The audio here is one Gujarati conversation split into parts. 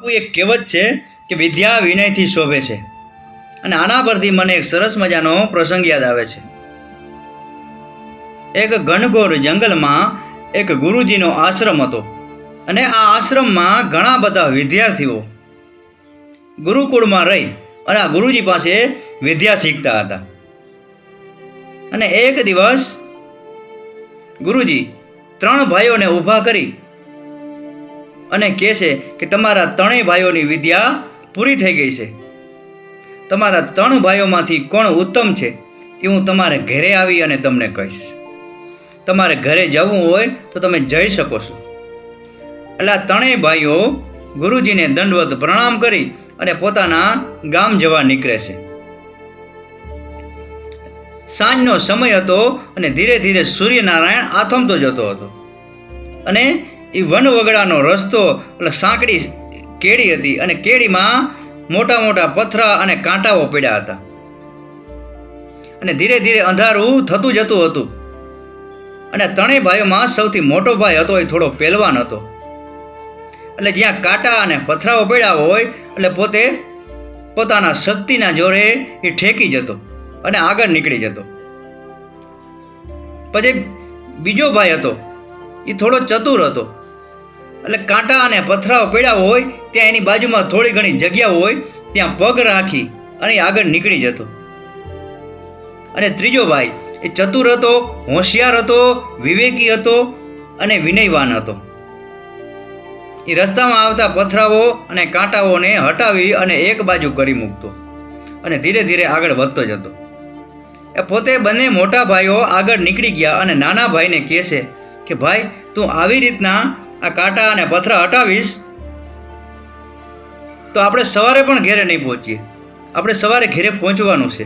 બાપુ એક કહેવત છે કે વિદ્યા વિનયથી શોભે છે. અને આના પરથી મને એક સરસ મજાનો પ્રસંગ યાદ આવે છે. એક ઘનઘોર જંગલમાં એક ગુરુજીનો આશ્રમ હતો. અને આ આશ્રમમાં ઘણા બધા વિદ્યાર્થીઓ ગુરુકુળમાં રહી અને આ ગુરુજી પાસે વિદ્યા શીખતા હતા. અને એક દિવસ ગુરુજી ત્રણ ભાઈઓને ઊભા કરી અને કહે છે કે તમારા ત્રણેય ભાઈઓની વિદ્યા પૂરી થઈ ગઈ છે. તમારા ત્રણ ભાઈઓમાંથી કોણ ઉત્તમ છે એ હું તમારે ઘરે આવી અને તમને કહીશ. તમારે ઘરે જવું હોય તો તમે જઈ શકો છો. એટલે આ ત્રણેય ભાઈઓ ગુરુજીને દંડવત પ્રણામ કરી અને પોતાના ગામ જવા નીકળે છે. સાંજનો સમય હતો અને ધીરે ધીરે સૂર્યનારાયણ આથમતો જતો હતો. અને એ વન વગડાનો રસ્તો, એટલે સાંકડી કેડી હતી અને કેડીમાં મોટા મોટા પથરા અને કાંટાઓ પડ્યા હતા. અને ધીરે ધીરે અંધારું થતું જતું હતું. અને ત્રણેય ભાઈઓમાં સૌથી મોટો ભાઈ હતો એ થોડો પહેલવાન હતો. એટલે જ્યાં કાંટા અને પથરાઓ પડ્યા હોય, એટલે પોતે પોતાના શક્તિના જોરે એ ઠેકી જતો અને આગળ નીકળી જતો. પછી બીજો ભાઈ હતો, એ થોડો ચતુર હતો. એટલે કાંટા અને પથરાઓ પડ્યા હોય, ત્યાં એની બાજુમાં થોડી ઘણી જગ્યા હોય, ત્યાં પગ રાખી અને આગળ નીકળી જતો. અને ત્રીજો ભાઈ, એ ચતુર હતો, હોશિયાર હતો, વિવેકી હતો અને વિનયવાન હતો. એ રસ્તામાં આવતા પથરાઓ અને કાંટાઓને હટાવી અને એક બાજુ કરી મૂકતો અને ધીરે ધીરે આગળ વધતો જતો. એ પોતે બંને મોટા ભાઈઓ આગળ નીકળી ગયા અને નાના ભાઈને કહેશે કે, ભાઈ, તું આવી રીતના આ કાંટા અને પથરા હટાવીશ, તો આપણે સવારે પણ ઘેરે નહીં પહોંચીએ. આપણે સવારે ઘેરે પહોંચવાનું છે.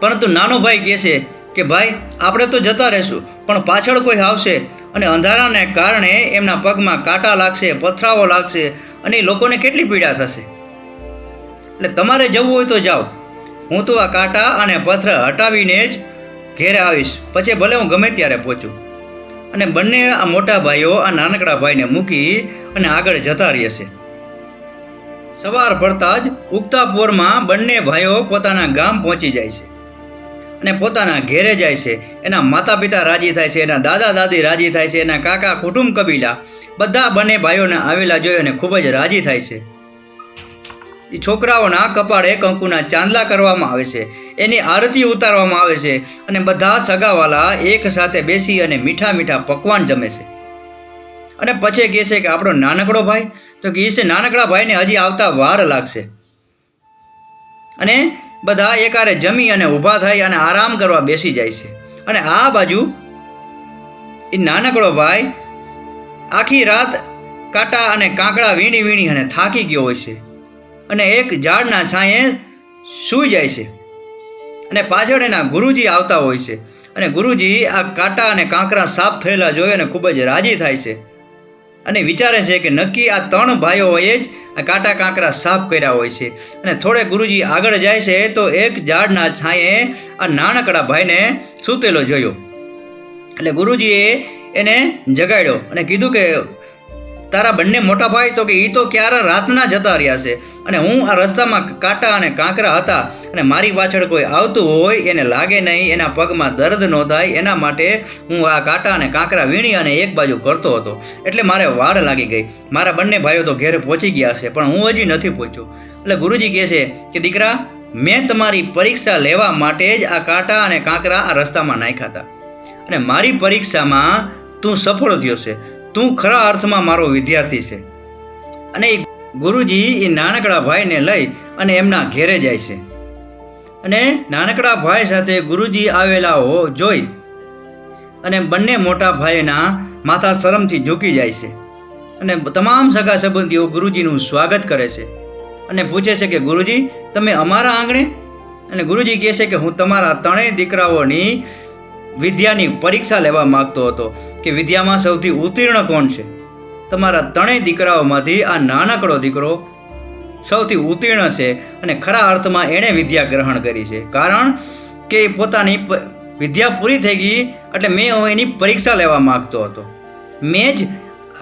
પરંતુ નાનો ભાઈ કહે છે કે, ભાઈ, આપણે તો જતા રહેશું, પણ પાછળ કોઈ આવશે અને અંધારાને કારણે એમના પગમાં કાંટા લાગશે, પથરાઓ લાગશે અને એ લોકોને કેટલી પીડા થશે. એટલે તમારે જવું હોય તો જાઓ. હું તો આ કાંટા અને પથરા હટાવીને જ ઘેરે આવીશ. પછી ભલે હું ગમે ત્યારે પહોંચું. અને બંને આ મોટા ભાઈઓ, આ નાનકડા ભાઈને મૂકી અને આગળ જતા રહેશે સવાર પડતા જ ઉગતા પોરમાં બંને ભાઈઓ પોતાના ગામ પહોંચી જાય છે અને પોતાના ઘેરે જાય છે. એના માતા પિતા રાજી થાય છે, એના દાદા દાદી રાજી થાય છે, એના કાકા કુટુંબ કબીલા બધા બંને ભાઈઓને આવેલા જોઈ અને ખૂબ જ રાજી થાય છે. છોકરાઓના કપાળે કંકુના ચાંદલા કરવામાં આવે છે. એની આરતી ઉતારવામાં આવે છે અને બધા સગાવાલા એક સાથે બેસી અને મીઠા મીઠા પકવાન જમે છે. અને પછી કહે છે કે આપણો નાનકડો ભાઈ? તો કહે છે, નાનકડા ભાઈને હજી આવતા વાર લાગશે. અને બધા એકારે જમી અને ઊભા થઈ અને આરામ કરવા બેસી જાય છે. અને આ બાજુ એ નાનકડો ભાઈ આખી રાત કાંટા અને કાંકડા વીણી વીણી અને થાકી ગયો હોય છે. અને એક ઝાડના છાંયે સૂઈ જાય છે. અને પાછળ એના ગુરુજી આવતા હોય છે. અને ગુરુજી આ કાંટા અને કાંકરા સાફ થયેલા જોઈ અને ખૂબ જ રાજી થાય છે. અને વિચારે છે કે નક્કી આ ત્રણ ભાઈઓએ જ આ કાંટા કાંકરા સાફ કર્યા હોય છે. અને થોડે ગુરુજી આગળ જાય છે તો એક ઝાડના છાંયે આ નાનકડા ભાઈને સૂતેલો જોયો. એટલે ગુરુજીએ એને જગાડ્યો અને કીધું કે તારા બંને મોટા ભાઈ તો કે એ તો ક્યારે રાતના જતા રહ્યા છે. અને હું આ રસ્તામાં કાંટા અને કાંકરા હતા અને મારી પાછળ કોઈ આવતું હોય એને લાગે નહીં, એના પગમાં દર્દ ન થાય. એના માટે હું આ કાંટા અને કાંકરા વીણી અને એક બાજુ કરતો હતો. એટલે મારે વાર લાગી ગઈ. મારા બંને ભાઈઓ તો ઘેરે પહોંચી ગયા છે, પણ હું હજી નથી પહોંચ્યો. એટલે ગુરુજી કહે છે કે, દીકરા, મેં તમારી પરીક્ષા લેવા માટે જ આ કાંટા અને કાંકરા આ રસ્તામાં નાખ્યા હતા. અને મારી પરીક્ષામાં તું સફળ થયો છે. તું ખરા અર્થમાં મારો વિદ્યાર્થી છે. અને એ ગુરુજી એ નાનકડા ભાઈને લઈ અને એમના ઘેરે જાય છે. અને નાનકડા ભાઈ સાથે ગુરુજી આવેલા હો જોઈ અને બંને મોટા ભાઈના માથા શરમથી ઝૂકી જાય છે. અને તમામ સગા સંબંધીઓ ગુરુજીનું સ્વાગત કરે છે. અને પૂછે છે કે ગુરુજી, તમે અમારા આંગણે? અને ગુરુજી કહે છે કે હું તમારા ત્રણેય દીકરાઓની વિદ્યાની પરીક્ષા લેવા માગતો હતો કે વિદ્યામાં સૌથી ઉત્તીર્ણ કોણ છે? તમારા ત્રણેય દીકરાઓમાંથી આ નાનકડો દીકરો સૌથી ઉત્તીર્ણ છે અને ખરા અર્થમાં એણે વિદ્યા ગ્રહણ કરી છે. કારણ કે એ પોતાની વિદ્યા પૂરી થઈ ગઈ એટલે મેં એની પરીક્ષા લેવા માગતો હતો. મેં જ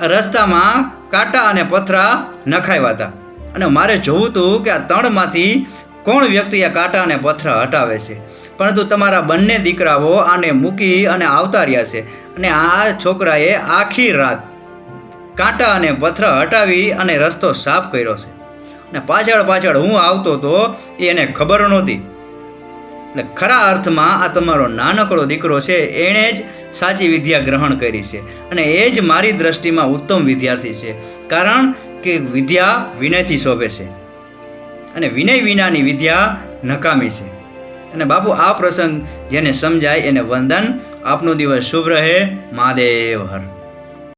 રસ્તામાં કાંટા અને પથરા નખાવ્યા હતા. અને મારે જોવું હતું કે આ ત્રણમાંથી કોણ વ્યક્તિ આ કાંટા અને પથરા હટાવે છે? પરંતુ તમારા બંને દીકરાઓ આને મૂકી અને આવતા રહ્યા છે અને આ છોકરાએ આખી રાત કાંટા અને પથરા હટાવી અને રસ્તો સાફ કર્યો છે. અને પાછળ પાછળ હું આવતો એ એને ખબર નહોતી. એટલે ખરા અર્થમાં આ તમારો નાનકડો દીકરો છે, એણે જ સાચી વિદ્યા ગ્રહણ કરી છે અને એ જ મારી દ્રષ્ટિમાં ઉત્તમ વિદ્યાર્થી છે. કારણ કે વિદ્યા વિનયથી શોભે છે. અને વિનય વિનાની વિદ્યા નકામી છે. અને બાપુ, આ પ્રસંગ જેને સમજાય એને વંદન. આપનો દિવસ શુભ રહે. મહાદેવ હર.